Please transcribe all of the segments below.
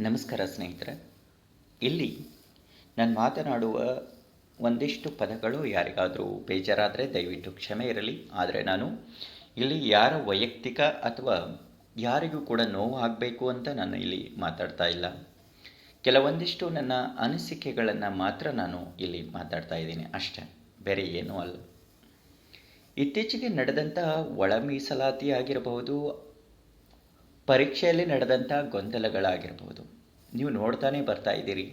ನಮಸ್ಕಾರ ಸ್ನೇಹಿತರೆ. ಇಲ್ಲಿ ನಾನು ಮಾತನಾಡುವ ಒಂದಿಷ್ಟು ಪದಗಳು ಯಾರಿಗಾದರೂ ಬೇಜಾರಾದರೆ ದಯವಿಟ್ಟು ಕ್ಷಮೆ ಇರಲಿ. ಆದರೆ ನಾನು ಇಲ್ಲಿ ಯಾರ ವೈಯಕ್ತಿಕ ಅಥವಾ ಯಾರಿಗೂ ಕೂಡ ನೋವು ಆಗಬೇಕು ಅಂತ ನಾನು ಇಲ್ಲಿ ಮಾತಾಡ್ತಾ ಇಲ್ಲ. ಕೆಲವೊಂದಿಷ್ಟು ನನ್ನ ಅನಿಸಿಕೆಗಳನ್ನು ಮಾತ್ರ ನಾನು ಇಲ್ಲಿ ಮಾತಾಡ್ತಾ ಇದ್ದೀನಿ. ಅಷ್ಟೇ, ಬೇರೆ ಏನೂ ಅಲ್ಲ. ಇತ್ತೀಚೆಗೆ ನಡೆದಂತಹ ಒಳ ಮೀಸಲಾತಿ ಆಗಿರಬಹುದು ಪರೀಕ್ಷೆಯಲ್ಲಿ ನಡೆದಂಥ ಗೊಂದಲಗಳಾಗಿರ್ಬೋದು. ನೀವು ನೋಡ್ತಾನೆ ಬರ್ತಾ ಇದ್ದೀರಿ.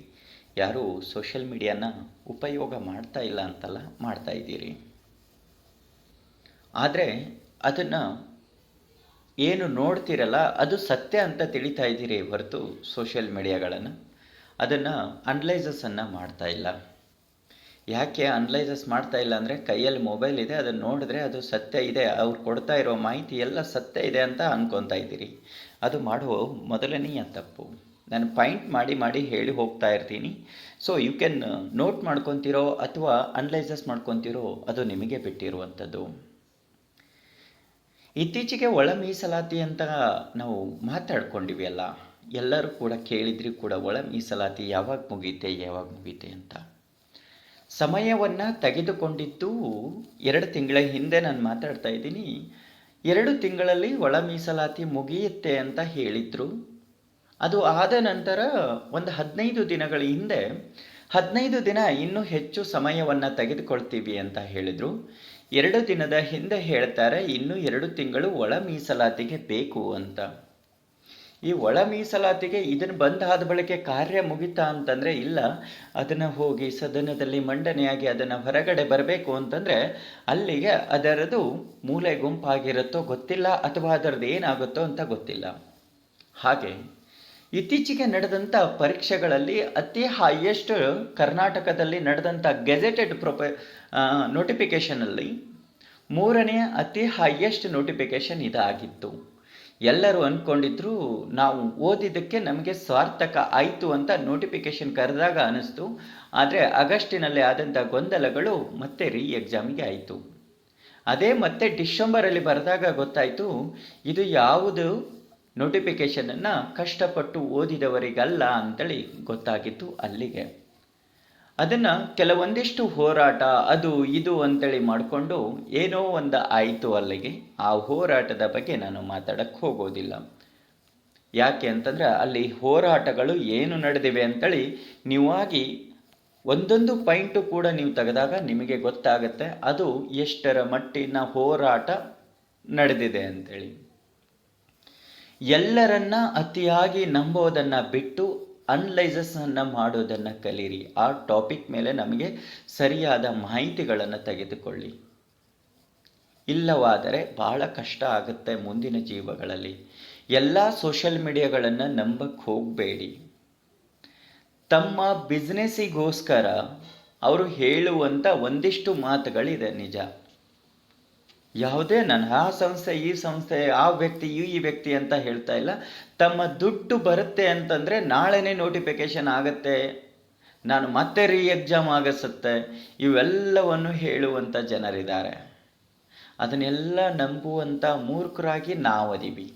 ಯಾರೂ ಸೋಷಿಯಲ್ ಮೀಡಿಯಾನ ಉಪಯೋಗ ಮಾಡ್ತಾ ಇಲ್ಲ ಅಂತಲ್ಲ ಮಾಡ್ತಾ ಇದ್ದೀರಿ. ಆದರೆ ಅದನ್ನು ಏನು ನೋಡ್ತೀರಲ್ಲ, ಅದು ಸತ್ಯ ಅಂತ ತಿಳಿತಾ ಇದ್ದೀರಿ ಹೊರತು ಸೋಷಿಯಲ್ ಮೀಡಿಯಾಗಳನ್ನು. ಅದನ್ನು ಅನಲೈಸಸನ್ನು ಮಾಡ್ತಾ ಇಲ್ಲ. ಯಾಕೆ ಅನಲೈಸಸ್ ಮಾಡ್ತಾ ಇಲ್ಲ ಅಂದರೆ ಕೈಯಲ್ಲಿ ಮೊಬೈಲ್ ಇದೆ, ಅದನ್ನು ನೋಡಿದ್ರೆ ಅದು ಸತ್ಯ ಇದೆ, ಅವ್ರು ಕೊಡ್ತಾ ಇರೋ ಮಾಹಿತಿ ಎಲ್ಲ ಸತ್ಯ ಇದೆ ಅಂತ ಅನ್ಕೊತಾ ಇದ್ದೀರಿ. ಅದು ಮಾಡುವ ಮೊದಲನೆಯ ತಪ್ಪು. ನಾನು ಪಾಯಿಂಟ್ ಮಾಡಿ ಮಾಡಿ ಹೇಳಿ ಹೋಗ್ತಾ ಇರ್ತೀನಿ. ಸೊ ಯು ಕ್ಯಾನ್ ನೋಟ್ ಮಾಡ್ಕೊತಿರೋ ಅಥವಾ ಅನಲೈಸಸ್ ಮಾಡ್ಕೊತಿರೋ, ಅದು ನಿಮಗೆ ಬಿಟ್ಟಿರುವಂಥದ್ದು. ಇತ್ತೀಚೆಗೆ ಒಳ ಮೀಸಲಾತಿ ಅಂತ ನಾವು ಮಾತಾಡ್ಕೊಂಡಿವಿ ಅಲ್ಲ. ಎಲ್ಲರೂ ಕೂಡ ಕೇಳಿದ್ರಿ ಕೂಡ ಒಳ ಮೀಸಲಾತಿ ಯಾವಾಗ ಮುಗೀತೆ ಯಾವಾಗ ಮುಗೀತೆ ಅಂತ. ಸಮಯವನ್ನು ತೆಗೆದುಕೊಂಡಿದ್ದು ಎರಡು ತಿಂಗಳ ಹಿಂದೆ ನಾನು ಮಾತಾಡ್ತಾ ಇದ್ದೀನಿ. ಎರಡು ತಿಂಗಳಲ್ಲಿ ಒಳ ಮೀಸಲಾತಿ ಮುಗಿಯುತ್ತೆ ಅಂತ ಹೇಳಿದರು. ಅದು ಆದ ನಂತರ ಒಂದು ಹದಿನೈದು ದಿನಗಳ ಹಿಂದೆ, ಹದಿನೈದು ದಿನ ಇನ್ನೂ ಹೆಚ್ಚು ಸಮಯವನ್ನು ತೆಗೆದುಕೊಳ್ತೀವಿ ಅಂತ ಹೇಳಿದರು. ಎರಡು ದಿನದ ಹಿಂದೆ ಹೇಳ್ತಾರೆ, ಇನ್ನೂ ಎರಡು ತಿಂಗಳು ಒಳ ಮೀಸಲಾತಿಗೆ ಬೇಕು ಅಂತ. ಈ ಒಳ ಮೀಸಲಾತಿಗೆ ಇದನ್ನು ಬಂದಾದ ಬಳಿಕ ಕಾರ್ಯ ಮುಗಿತಾ ಅಂತಂದರೆ ಇಲ್ಲ. ಅದನ್ನು ಹೋಗಿ ಸದನದಲ್ಲಿ ಮಂಡನೆಯಾಗಿ ಅದನ್ನು ಹೊರಗಡೆ ಬರಬೇಕು ಅಂತಂದರೆ ಅಲ್ಲಿಗೆ ಅದರದು ಮೂಲೆ ಗುಂಪಾಗಿರುತ್ತೋ ಗೊತ್ತಿಲ್ಲ ಅಥವಾ ಅದರದ್ದು ಏನಾಗುತ್ತೋ ಅಂತ ಗೊತ್ತಿಲ್ಲ. ಹಾಗೆ ಇತ್ತೀಚೆಗೆ ನಡೆದಂಥ ಪರೀಕ್ಷೆಗಳಲ್ಲಿ ಅತಿ ಹೈಯೆಸ್ಟ್ ಕರ್ನಾಟಕದಲ್ಲಿ ನಡೆದಂಥ ಗೆಜೆಟೆಡ್ ಪ್ರೊಪೆ ನೋಟಿಫಿಕೇಷನಲ್ಲಿ ಮೂರನೆಯ ಅತಿ ಹೈಯೆಸ್ಟ್ ನೋಟಿಫಿಕೇಷನ್ ಇದಾಗಿತ್ತು. ಎಲ್ಲರೂ ಅಂದ್ಕೊಂಡಿದ್ರು ನಾವು ಓದಿದ್ದಕ್ಕೆ ನಮಗೆ ಸಾರ್ಥಕ ಆಯಿತು ಅಂತ ನೋಟಿಫಿಕೇಶನ್ ಕರೆದಾಗ ಅನ್ನಿಸ್ತು ಆದರೆ ಆಗಸ್ಟಿನಲ್ಲಿ ಆದಂಥ ಗೊಂದಲಗಳು ಮತ್ತೆ ರೀ ಎಕ್ಸಾಮಿಗೆ ಆಯಿತು. ಅದೇ ಮತ್ತೆ ಡಿಸೆಂಬರಲ್ಲಿ ಬರೆದಾಗ ಗೊತ್ತಾಯಿತು, ಇದು ಯಾವುದು? ನೋಟಿಫಿಕೇಷನನ್ನು ಕಷ್ಟಪಟ್ಟು ಓದಿದವರಿಗಲ್ಲ ಅಂತೇಳಿ ಗೊತ್ತಾಗಿತ್ತು ಅಲ್ಲಿಗೆ. ಅದನ್ನು ಕೆಲವೊಂದಿಷ್ಟು ಹೋರಾಟ, ಅದು ಇದು ಅಂತೇಳಿ ಮಾಡಿಕೊಂಡು ಏನೋ ಒಂದು ಆಯಿತು ಅಲ್ಲಿಗೆ. ಆ ಹೋರಾಟದ ಬಗ್ಗೆ ನಾನು ಮಾತಾಡಕ್ಕೆ ಹೋಗೋದಿಲ್ಲ. ಯಾಕೆ ಅಂತಂದರೆ ಅಲ್ಲಿ ಹೋರಾಟಗಳು ಏನು ನಡೆದಿವೆ ಅಂತೇಳಿ ನೀವಾಗಿ ಒಂದೊಂದು ಪಾಯಿಂಟು ಕೂಡ ನೀವು ತೆಗೆದಾಗ ನಿಮಗೆ ಗೊತ್ತಾಗುತ್ತೆ. ಅದು ಎಷ್ಟರ ಮಟ್ಟಿನ ಹೋರಾಟ ನಡೆದಿದೆ ಅಂತೇಳಿ. ಎಲ್ಲರನ್ನ ಅತಿಯಾಗಿ ನಂಬೋದನ್ನು ಬಿಟ್ಟು ಅನಲೈಸಸನ್ನು ಮಾಡೋದನ್ನು ಕಲೀರಿ. ಆ ಟಾಪಿಕ್ ಮೇಲೆ ನಮಗೆ ಸರಿಯಾದ ಮಾಹಿತಿಗಳನ್ನು ತೆಗೆದುಕೊಳ್ಳಿ. ಇಲ್ಲವಾದರೆ ಬಹಳ ಕಷ್ಟ ಆಗುತ್ತೆ ಮುಂದಿನ ಜೀವಗಳಲ್ಲಿ. ಎಲ್ಲ ಸೋಷಿಯಲ್ ಮೀಡಿಯಾಗಳನ್ನು ನಂಬಕ್ಕೆ ಹೋಗಬೇಡಿ. ತಮ್ಮ ಬಿಸ್ನೆಸ್ಸಿಗೋಸ್ಕರ ಅವರು ಹೇಳುವಂಥ ಒಂದಿಷ್ಟು ಮಾತುಗಳಿದೆ ನಿಜ. ಯಾವುದೇ ನಾನು ಆ ಸಂಸ್ಥೆ, ಈ ಸಂಸ್ಥೆ, ಆ ವ್ಯಕ್ತಿ, ಈ ಈ ವ್ಯಕ್ತಿ ಅಂತ ಹೇಳ್ತಾ ಇಲ್ಲ. ತಮ್ಮ ದುಡ್ಡು ಬರುತ್ತೆ ಅಂತಂದರೆ ನಾಳೆನೇ ನೋಟಿಫಿಕೇಶನ್ ಆಗತ್ತೆ. ನಾನು ಮತ್ತೆ ರೀ ಎಕ್ಸಾಮ್ ಆಗಿಸುತ್ತೆ. ಇವೆಲ್ಲವನ್ನು ಹೇಳುವಂಥ ಜನರಿದ್ದಾರೆ. ಅದನ್ನೆಲ್ಲ ನಂಬುವಂಥ ಮೂರ್ಖರಾಗಿ ನಾವದೀವಿ.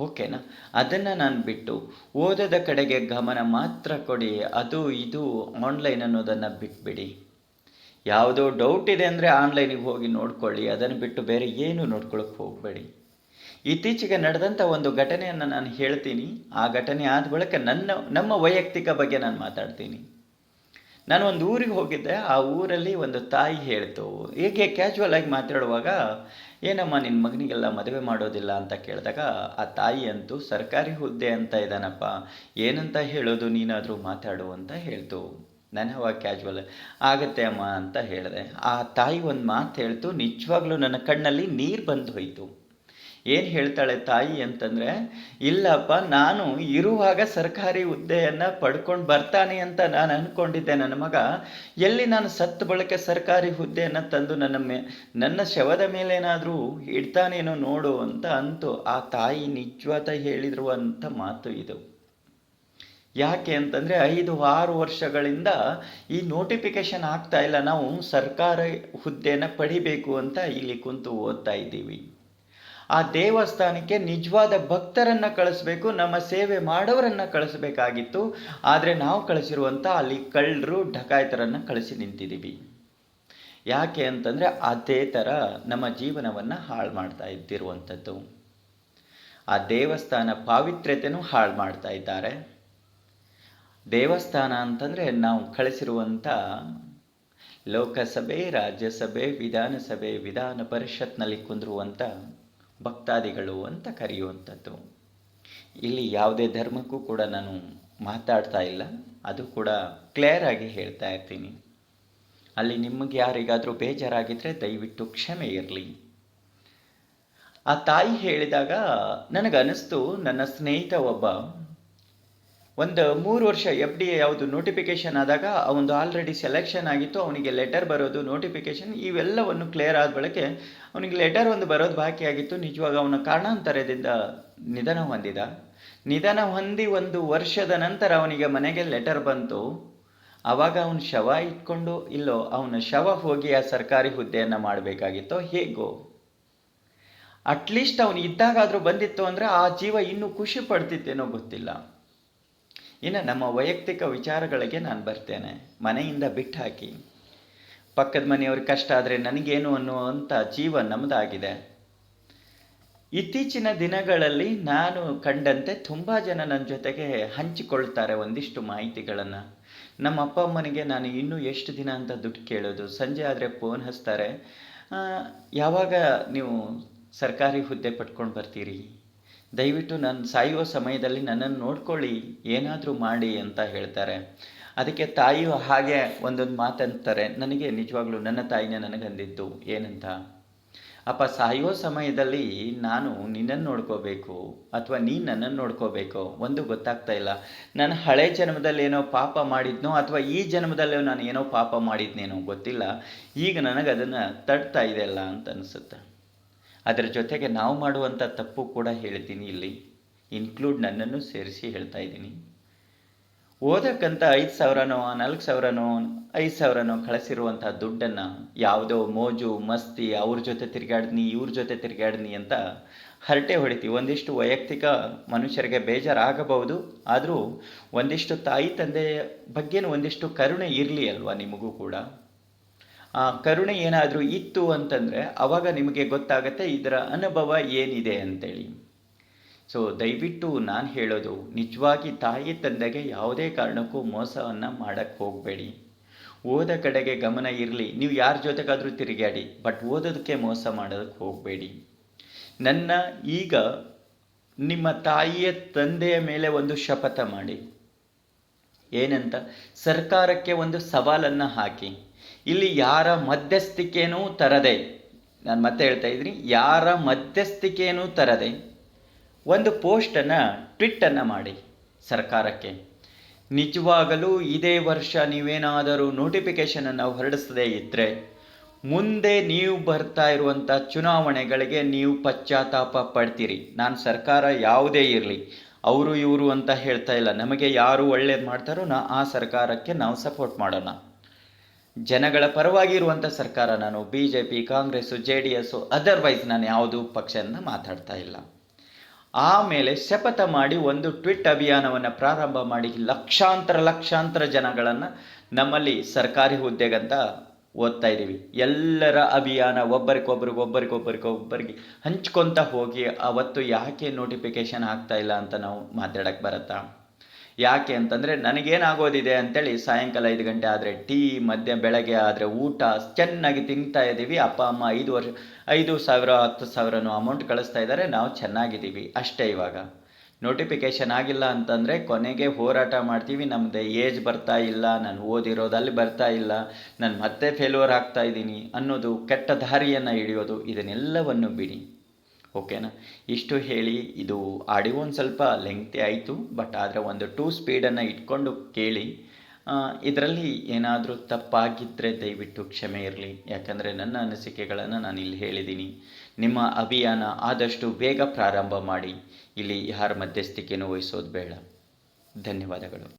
ಓಕೆನಾ? ಅದನ್ನು ನಾನು ಬಿಟ್ಟು ಓದದ ಕಡೆಗೆ ಗಮನ ಮಾತ್ರ ಕೊಡಿ. ಅದು, ಇದು ಆನ್ಲೈನ್ ಅನ್ನೋದನ್ನು ಬಿಟ್ಬಿಡಿ. ಯಾವುದೋ ಡೌಟ್ ಇದೆ ಅಂದರೆ ಆನ್ಲೈನಿಗೆ ಹೋಗಿ ನೋಡ್ಕೊಳ್ಳಿ, ಅದನ್ನು ಬಿಟ್ಟು ಬೇರೆ ಏನು ನೋಡ್ಕೊಳ್ಳೋಕೆ ಹೋಗಬೇಡಿ. ಇತ್ತೀಚೆಗೆ ನಡೆದಂಥ ಒಂದು ಘಟನೆಯನ್ನು ನಾನು ಹೇಳ್ತೀನಿ. ಆ ಘಟನೆ ಆದ ಬಳಿಕ ನನ್ನ, ನಮ್ಮ ವೈಯಕ್ತಿಕ ಬಗ್ಗೆ ನಾನು ಮಾತಾಡ್ತೀನಿ. ನಾನು ಒಂದು ಊರಿಗೆ ಹೋಗಿದ್ದೆ. ಆ ಊರಲ್ಲಿ ಒಂದು ತಾಯಿ ಹೇಳ್ತು, ಹೇಗೆ ಕ್ಯಾಶುವಲ್ ಆಗಿ ಮಾತಾಡುವಾಗ, ಏನಮ್ಮ ನಿನ್ನ ಮಗನಿಗೆಲ್ಲ ಮದುವೆ ಮಾಡೋದಿಲ್ಲ ಅಂತ ಕೇಳಿದಾಗ, ಆ ತಾಯಿ ಅಂತೂ, ಸರ್ಕಾರಿ ಹುದ್ದೆ ಅಂತ ಇದ್ದಾನಪ್ಪ, ಏನಂತ ಹೇಳೋದು ನೀನಾದರೂ ಮಾತಾಡು ಅಂತ ಹೇಳ್ತು. ನಾನು ಕ್ಯಾಜುವಲ್ ಆಗತ್ತೆ ಅಮ್ಮ ಅಂತ ಹೇಳಿದೆ. ಆ ತಾಯಿ ಒಂದು ಮಾತು ಹೇಳ್ತು, ನಿಜವಾಗ್ಲೂ ನನ್ನ ಕಣ್ಣಲ್ಲಿ ನೀರು ಬಂದು ಹೋಯಿತು. ಏನು ಹೇಳ್ತಾಳೆ ತಾಯಿ ಅಂತಂದರೆ, ಇಲ್ಲಪ್ಪ, ನಾನು ಇರುವಾಗ ಸರ್ಕಾರಿ ಹುದ್ದೆಯನ್ನು ಪಡ್ಕೊಂಡು ಬರ್ತಾನೆ ಅಂತ ನಾನು ಅಂದ್ಕೊಂಡಿದ್ದೆ ನನ್ನ ಮಗ, ಎಲ್ಲಿ ನಾನು ಸತ್ತು ಬಳಕೆ ಸರ್ಕಾರಿ ಹುದ್ದೆಯನ್ನು ತಂದು ನನ್ನ ಮೇ, ನನ್ನ ಶವದ ಮೇಲೇನಾದರೂ ಇಡ್ತಾನೇನೋ ನೋಡು ಅಂತ ಅಂತು ಆ ತಾಯಿ ನಿಜವಾದ ಅಂತ ಮಾತು ಇದು. ಯಾಕೆ ಅಂತಂದರೆ ಐದು ಆರು ವರ್ಷಗಳಿಂದ ಈ ನೋಟಿಫಿಕೇಶನ್ ಆಗ್ತಾ ಇಲ್ಲ. ನಾವು ಸರ್ಕಾರ ಹುದ್ದೆನ ಪಡಿಬೇಕು ಅಂತ ಇಲ್ಲಿ ಕುಂತು ಓದ್ತಾ ಇದ್ದೀವಿ. ಆ ದೇವಸ್ಥಾನಕ್ಕೆ ನಿಜವಾದ ಭಕ್ತರನ್ನು ಕಳಿಸ್ಬೇಕು, ನಮ್ಮ ಸೇವೆ ಮಾಡೋರನ್ನು ಕಳಿಸ್ಬೇಕಾಗಿತ್ತು. ಆದರೆ ನಾವು ಕಳಿಸಿರುವಂಥ ಅಲ್ಲಿ ಕಳ್ಳರು ಢಕಾಯ್ತರನ್ನು ಕಳಿಸಿ ನಿಂತಿದ್ದೀವಿ. ಯಾಕೆ ಅಂತಂದರೆ ಅದೇ ಥರ ನಮ್ಮ ಜೀವನವನ್ನು ಹಾಳು ಮಾಡ್ತಾ ಇದ್ದಿರುವಂಥದ್ದು. ಆ ದೇವಸ್ಥಾನ ಪಾವಿತ್ರ್ಯತೆಯೂ ಹಾಳು ಮಾಡ್ತಾ ಇದ್ದಾರೆ. ದೇವಸ್ಥಾನ ಅಂತಂದರೆ ನಾವು ಕಳಿಸಿರುವಂಥ ಲೋಕಸಭೆ, ರಾಜ್ಯಸಭೆ, ವಿಧಾನಸಭೆ, ವಿಧಾನ ಪರಿಷತ್ನಲ್ಲಿ ಕುಂದಿರುವಂಥ ಭಕ್ತಾದಿಗಳು ಅಂತ ಕರೆಯುವಂಥದ್ದು. ಇಲ್ಲಿ ಯಾವುದೇ ಧರ್ಮಕ್ಕೂ ಕೂಡ ನಾನು ಮಾತಾಡ್ತಾ ಇಲ್ಲ. ಅದು ಕೂಡ ಕ್ಲಿಯರ್ ಆಗಿ ಹೇಳ್ತಾ ಇರ್ತೀನಿ. ಅಲ್ಲಿ ನಿಮಗೆ ಯಾರಿಗಾದರೂ ಬೇಜಾರಾಗಿದ್ದರೆ ದಯವಿಟ್ಟು ಕ್ಷಮೆ ಇರಲಿ. ಆ ತಾಯಿ ಹೇಳಿದಾಗ ನನಗನ್ನಿಸ್ತು, ನನ್ನ ಸ್ನೇಹಿತ ಒಬ್ಬ ಒಂದು ಮೂರು ವರ್ಷ ಎಫ್ ಡಿ ಯಾವುದು ನೋಟಿಫಿಕೇಶನ್ ಆದಾಗ ಅವನು ಆಲ್ರೆಡಿ ಸೆಲೆಕ್ಷನ್ ಆಗಿತ್ತು, ಅವನಿಗೆ ಲೆಟರ್ ಬರೋದು ನೋಟಿಫಿಕೇಶನ್ ಇವೆಲ್ಲವನ್ನು ಕ್ಲಿಯರ್ ಆದ ಬಳಿಕೆ ಅವನಿಗೆ ಲೆಟರ್ ಒಂದು ಬರೋದು ಬಾಕಿ ಆಗಿತ್ತು. ನಿಜವಾಗ ಅವನ ಕಾರಣಾಂತರದಿಂದ ನಿಧನ ಹೊಂದಿದ. ನಿಧನ ಹೊಂದಿ ಒಂದು ವರ್ಷದ ನಂತರ ಅವನಿಗೆ ಮನೆಗೆ ಲೆಟರ್ ಬಂತು. ಆವಾಗ ಅವನ ಶವ ಇಟ್ಕೊಂಡು, ಇಲ್ಲೋ, ಅವನ ಶವ ಹೋಗಿ ಆ ಸರ್ಕಾರಿ ಹುದ್ದೆಯನ್ನು ಮಾಡಬೇಕಾಗಿತ್ತೋ ಹೇಗೋ. ಅಟ್ಲೀಸ್ಟ್ ಅವನು ಇದ್ದಾಗಾದರೂ ಬಂದಿತ್ತು ಅಂದರೆ ಆ ಜೀವ ಇನ್ನೂ ಖುಷಿ ಪಡ್ತಿತ್ತೇನೋ ಗೊತ್ತಿಲ್ಲ. ಇನ್ನು ನಮ್ಮ ವೈಯಕ್ತಿಕ ವಿಚಾರಗಳಿಗೆ ನಾನು ಬರ್ತೇನೆ. ಮನೆಯಿಂದ ಬಿಟ್ಟು ಹಾಕಿ ಪಕ್ಕದ ಮನೆಯವ್ರ ಕಷ್ಟ ಆದರೆ ನನಗೇನು ಅನ್ನುವಂಥ ಜೀವ ನಮ್ಮದಾಗಿದೆ ಇತ್ತೀಚಿನ ದಿನಗಳಲ್ಲಿ ನಾನು ಕಂಡಂತೆ ತುಂಬ ಜನ ನನ್ನ ಜೊತೆಗೆ ಹಂಚಿಕೊಳ್ತಾರೆ ಒಂದಿಷ್ಟು ಮಾಹಿತಿಗಳನ್ನು. ನಮ್ಮ ಅಪ್ಪ ಅಮ್ಮನಿಗೆ ನಾನು ಇನ್ನೂ ಎಷ್ಟು ದಿನ ಅಂತ ದುಡ್ಡು ಕೇಳೋದು. ಸಂಜೆ ಆದರೆ ಫೋನ್ ಹಚ್ತಾರೆ. ಯಾವಾಗ ನೀವು ಸರ್ಕಾರಿ ಹುದ್ದೆ ಪಟ್ಕೊಂಡು ಬರ್ತೀರಿ? ದಯವಿಟ್ಟು ನಾನು ಸಾಯುವ ಸಮಯದಲ್ಲಿ ನನ್ನನ್ನು ನೋಡ್ಕೊಳ್ಳಿ, ಏನಾದರೂ ಮಾಡಿ ಅಂತ ಹೇಳ್ತಾರೆ. ಅದಕ್ಕೆ ತಾಯಿಯು ಹಾಗೆ ಒಂದೊಂದು ಮಾತಂತಾರೆ. ನನಗೆ ನಿಜವಾಗ್ಲೂ ನನ್ನ ತಾಯಿನೇ ನನಗಂದಿದ್ದು ಏನಂತ? ಅಪ್ಪ ಸಾಯೋ ಸಮಯದಲ್ಲಿ ನಾನು ನಿನ್ನನ್ನು ನೋಡ್ಕೋಬೇಕು ಅಥವಾ ನೀನು ನನ್ನನ್ನು ನೋಡ್ಕೋಬೇಕು, ಒಂದು ಗೊತ್ತಾಗ್ತಾ ಇಲ್ಲ. ನಾನು ಹಳೆ ಜನ್ಮದಲ್ಲಿ ಏನೋ ಪಾಪ ಮಾಡಿದ್ನೋ ಅಥವಾ ಈ ಜನ್ಮದಲ್ಲೇ ನಾನು ಏನೋ ಪಾಪ ಮಾಡಿದ್ನೇನೋ ಗೊತ್ತಿಲ್ಲ. ಈಗ ನನಗೆ ಅದನ್ನು ತಡ್ತಾ ಇದೆಯಲ್ಲ ಅಂತ ಅನಿಸುತ್ತೆ. ಅದರ ಜೊತೆಗೆ ನಾವು ಮಾಡುವಂಥ ತಪ್ಪು ಕೂಡ ಹೇಳ್ತೀನಿ ಇಲ್ಲಿ. ಇನ್ಕ್ಲೂಡ್ ನನ್ನನ್ನು ಸೇರಿಸಿ ಹೇಳ್ತಾ ಇದ್ದೀನಿ. ಓದಕ್ಕಂತ ಐದು ಸಾವಿರನೋ, ನಾಲ್ಕು ಸಾವಿರನೋ, ಐದು ಸಾವಿರನೋ ಕಳಿಸಿರುವಂಥ ದುಡ್ಡನ್ನು ಯಾವುದೋ ಮೋಜು, ಮಸ್ತಿ, ಅವ್ರ ಜೊತೆ ತಿರುಗಾಡ್ನಿ ಇವ್ರ ಜೊತೆ ತಿರುಗಾಡ್ನಿ ಅಂತ ಹರಟೆ ಹೊಡಿತೀವಿ. ಒಂದಿಷ್ಟು ವೈಯಕ್ತಿಕ ಮನುಷ್ಯರಿಗೆ ಬೇಜಾರಾಗಬಹುದು, ಆದರೂ ಒಂದಿಷ್ಟು ತಾಯಿ ತಂದೆಯ ಬಗ್ಗೆನೂ ಒಂದಿಷ್ಟು ಕರುಣೆ ಇರಲಿ ಅಲ್ವಾ ನಿಮಗೂ ಕೂಡ? ಆ ಕರುಣೆ ಏನಾದರೂ ಇತ್ತು ಅಂತಂದರೆ ಅವಾಗ ನಿಮಗೆ ಗೊತ್ತಾಗತ್ತೆ ಇದರ ಅನುಭವ ಏನಿದೆ ಅಂತೇಳಿ. ಸೊ ದಯವಿಟ್ಟು ನಾನು ಹೇಳೋದು, ನಿಜವಾಗಿ ತಾಯಿ ತಂದೆಗೆ ಯಾವುದೇ ಕಾರಣಕ್ಕೂ ಮೋಸವನ್ನು ಮಾಡೋಕ್ಕೆ ಹೋಗಬೇಡಿ. ಓದ ಕಡೆಗೆ ಗಮನ ಇರಲಿ, ನೀವು ಯಾರ ಜೊತೆಗಾದರೂ ತಿರುಗಾಡಿ ಬಟ್ ಓದೋದಕ್ಕೆ ಮೋಸ ಮಾಡೋದಕ್ಕೆ ಹೋಗಬೇಡಿ. ನನ್ನ ಈಗ ನಿಮ್ಮ ತಾಯಿಯ ತಂದೆಯ ಮೇಲೆ ಒಂದು ಶಪಥ ಮಾಡಿ. ಏನಂತ? ಸರ್ಕಾರಕ್ಕೆ ಒಂದು ಸವಾಲನ್ನು ಹಾಕಿ. ಇಲ್ಲಿ ಯಾರ ಮಧ್ಯಸ್ಥಿಕೆನೂ ತರದೆ, ನಾನು ಮತ್ತೆ ಹೇಳ್ತಾ ಇದ್ದೀನಿ, ಯಾರ ಮಧ್ಯಸ್ಥಿಕೆನೂ ತರದೆ ಒಂದು ಪೋಸ್ಟನ್ನು ಟ್ವಿಟ್ಟನ್ನು ಮಾಡಿ ಸರ್ಕಾರಕ್ಕೆ. ನಿಜವಾಗಲೂ ಇದೇ ವರ್ಷ ನೀವೇನಾದರೂ ನೋಟಿಫಿಕೇಷನನ್ನು ಹೊರಡಿಸದೇ ಇದ್ದರೆ ಮುಂದೆ ನೀವು ಬರ್ತಾ ಇರುವಂಥ ಚುನಾವಣೆಗಳಿಗೆ ನೀವು ಪಶ್ಚಾತ್ತಾಪ ಪಡ್ತೀರಿ. ನಾನು ಸರ್ಕಾರ ಯಾವುದೇ ಇರಲಿ, ಅವರು ಇವರು ಅಂತ ಹೇಳ್ತಾ ಇಲ್ಲ. ನಮಗೆ ಯಾರು ಒಳ್ಳೇದು ಮಾಡ್ತಾರೋ ನಾ ಆ ಸರ್ಕಾರಕ್ಕೆ ನಾವು ಸಪೋರ್ಟ್ ಮಾಡೋಣ. ಜನಗಳ ಪರವಾಗಿ ಇರುವಂಥ ಸರ್ಕಾರ ನಾನು B J P Congress J D S otherwise ನಾನು ಯಾವುದೂ ಪಕ್ಷದಿಂದ ಮಾತಾಡ್ತಾ ಇಲ್ಲ. ಆಮೇಲೆ ಶಪಥ ಮಾಡಿ ಒಂದು ಟ್ವಿಟ್ ಅಭಿಯಾನವನ್ನು ಪ್ರಾರಂಭ ಮಾಡಿ ಲಕ್ಷಾಂತರ ಲಕ್ಷಾಂತರ ಜನಗಳನ್ನು ನಮ್ಮಲ್ಲಿ ಸರ್ಕಾರಿ ಹುದ್ದೆಗಂತ ಓದ್ತಾ ಇದ್ದೀವಿ ಎಲ್ಲರ ಅಭಿಯಾನ ಒಬ್ಬರಿಗೊಬ್ಬರಿಗೆ ಒಬ್ಬರಿಗೆ ಹಂಚ್ಕೊತ ಹೋಗಿ ಅವತ್ತು ಯಾಕೆ ನೋಟಿಫಿಕೇಶನ್ ಆಗ್ತಾ ಇಲ್ಲ ಅಂತ ನಾವು ಮಾತಾಡಕ್ಕೆ ಬರುತ್ತಾ? ಯಾಕೆ ಅಂತಂದರೆ ನನಗೇನಾಗೋದಿದೆ ಅಂತೇಳಿ ಸಾಯಂಕಾಲ ಐದು ಗಂಟೆ ಆದರೆ ಟೀ, ಮಧ್ಯ ಬೆಳಗ್ಗೆ ಆದರೆ ಊಟ, ಚೆನ್ನಾಗಿ ತಿಂತಾ ಇದ್ದೀವಿ. ಅಪ್ಪ, ಅಮ್ಮ ಐದು ವರ್ಷ, ಐದು ಸಾವಿರ, ಹತ್ತು ಸಾವಿರನೂ ಅಮೌಂಟ್ ಕಳಿಸ್ತಾ ಇದ್ದಾರೆ. ನಾವು ಚೆನ್ನಾಗಿದ್ದೀವಿ. ಅಷ್ಟೇ ಇವಾಗ. ನೋಟಿಫಿಕೇಷನ್ ಆಗಿಲ್ಲ ಅಂತಂದರೆ ಕೊನೆಗೆ ಹೋರಾಟ ಮಾಡ್ತೀವಿ. ನಮ್ಮದು ಏಜ್ ಬರ್ತಾ ಇಲ್ಲ, ನಾನು ಓದಿರೋದಲ್ಲಿ ಬರ್ತಾ ಇಲ್ಲ, ನಾನು ಮತ್ತೆ ಫೇಲ್ಯೂರ್ ಆಗ್ತಾ ಇದ್ದೀನಿ ಅನ್ನೋದು ಕೆಟ್ಟ ದಾರಿಯನ್ನು ಹಿಡಿಯೋದು, ಇದನ್ನೆಲ್ಲವನ್ನು ಬಿಡಿ. ಓಕೆನಾ? ಇಷ್ಟು ಹೇಳಿ, ಇದು ಆಡಿಯೋ ಒಂದು ಸ್ವಲ್ಪ ಲೆಂಗ್ತಿ ಆಯಿತು, ಬಟ್ ಆದರೆ ಒಂದು ಟೂ ಸ್ಪೀಡನ್ನು ಇಟ್ಕೊಂಡು ಕೇಳಿ. ಇದರಲ್ಲಿ ಏನಾದರೂ ತಪ್ಪಾಗಿದ್ದರೆ ದಯವಿಟ್ಟು ಕ್ಷಮೆ ಇರಲಿ. ಯಾಕಂದರೆ ನನ್ನ ಅನಿಸಿಕೆಗಳನ್ನು ನಾನು ಇಲ್ಲಿ ಹೇಳಿದ್ದೀನಿ ನಿಮ್ಮ ಅಭಿಯಾನ ಆದಷ್ಟು ಬೇಗ ಪ್ರಾರಂಭ ಮಾಡಿ. ಇಲ್ಲಿ ಯಾರ ಮಧ್ಯಸ್ಥಿಕೆನೂ ವಹಿಸೋದು ಬೇಡ. ಧನ್ಯವಾದಗಳು.